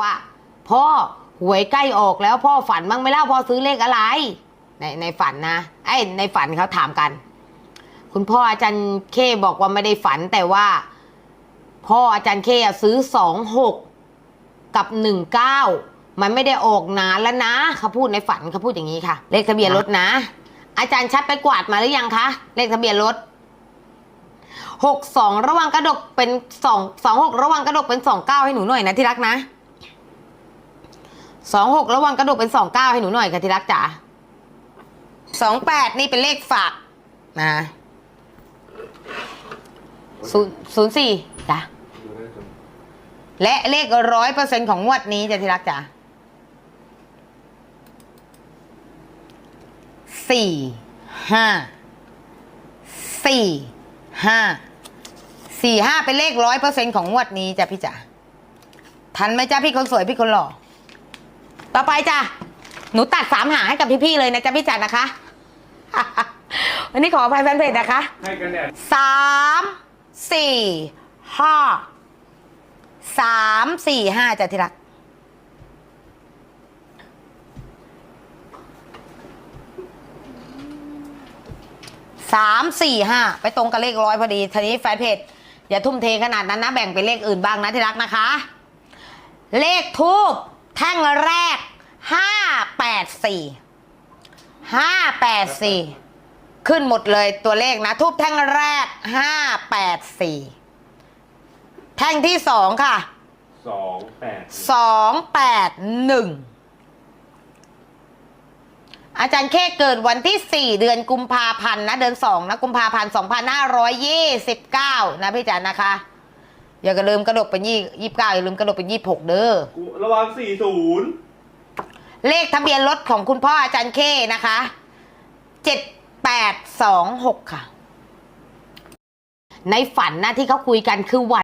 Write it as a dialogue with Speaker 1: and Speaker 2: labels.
Speaker 1: ว่าพ่อหวยใกล้ออกแล้วพ่อฝันบ้างไหมเล่าพ่อซื้อเลขอะไร ในในฝันนะไอ้ในฝันเขาถามกัน คุณพ่ออาจารย์เคบอกว่าไม่ได้ฝันแต่ว่า พ่ออาจารย์เคอะซื้อสองหกกับหนึ่งเก้ามันไม่ได้ออกนานแล้วนะเขาพูดในฝันเขาพูดอย่างนี้ค่ะ เลขทะเบียนรถนะ อาจารย์ชัดไปกวาดมาหรือยังคะเลขทะเบียนรถหกสองระวังกระดกเป็นสองสองหกระวังกระดกเป็นสองเก้าให้หนูหน่อยนะที่รักนะ สองหกระวังกระดกเป็นสองเก้าให้หนูหน่อยค่ะที่รักจ๋าสองแปดนี่เป็นเลขฝากนะศูนย์ศูนย์สี่จ้ะและเลขร้อยเปอร์เซ็นของงวดนี้จะที่รักจ๋าสี่ห้าสี่ห้าสี่ห้าเป็นเลขร้อยเปอร์เซ็นของงวดนี้จ้ะพี่จ๋าทันไหมจ้าพี่คนสวยพี่คนหล่อ ต่อไปจ้ะ หนูตัดสามหางให้กับพี่ๆเลยนะจ๊ะพี่จ๋านะคะ วันนี้ขออภัยแฟนเพจนะคะ
Speaker 2: ให้กันแดด
Speaker 1: สามสี่ห้าสามสี่ห้าจ้ะที่รัก สามสี่ห้าไปตรงกับเลขร้อยพอดี ทีนี้แฟนเพจอย่าทุ่มเทขนาดนั้นนะ แบ่งเป็นเลขอื่นบ้างนะที่รักนะคะ เลขทูบแท่งแรกห้าแปดสี่ห้าแปดสี่ขึ้นหมดเลยตัวเลขนะ ทูบแท่งแรกห้าแปดสี่แท่งที่สองค่ะ
Speaker 2: สองแปด
Speaker 1: สองแปดหนึ่งอาจารย์เคเกิดวันที่สี่เดือนกุมภาพันธ์นะ เดือนสองนะ กุมภาพันธ์สองพันห้าร้อยยี่สิบเก้านะพี่จ๋านะคะ อย่าลืมกระดกเป็นยี่ยี่สิบเก้าอย่าลืมกระดกเป็นยี่สิบหกเด้อ
Speaker 2: กูระวังสี่ศูนย์
Speaker 1: เลขทะเบียนรถของคุณพ่ออาจารย์เคนะคะเจ็ดแปดสองหกค่ะ ในฝันนะที่เขาคุยกันคือวัน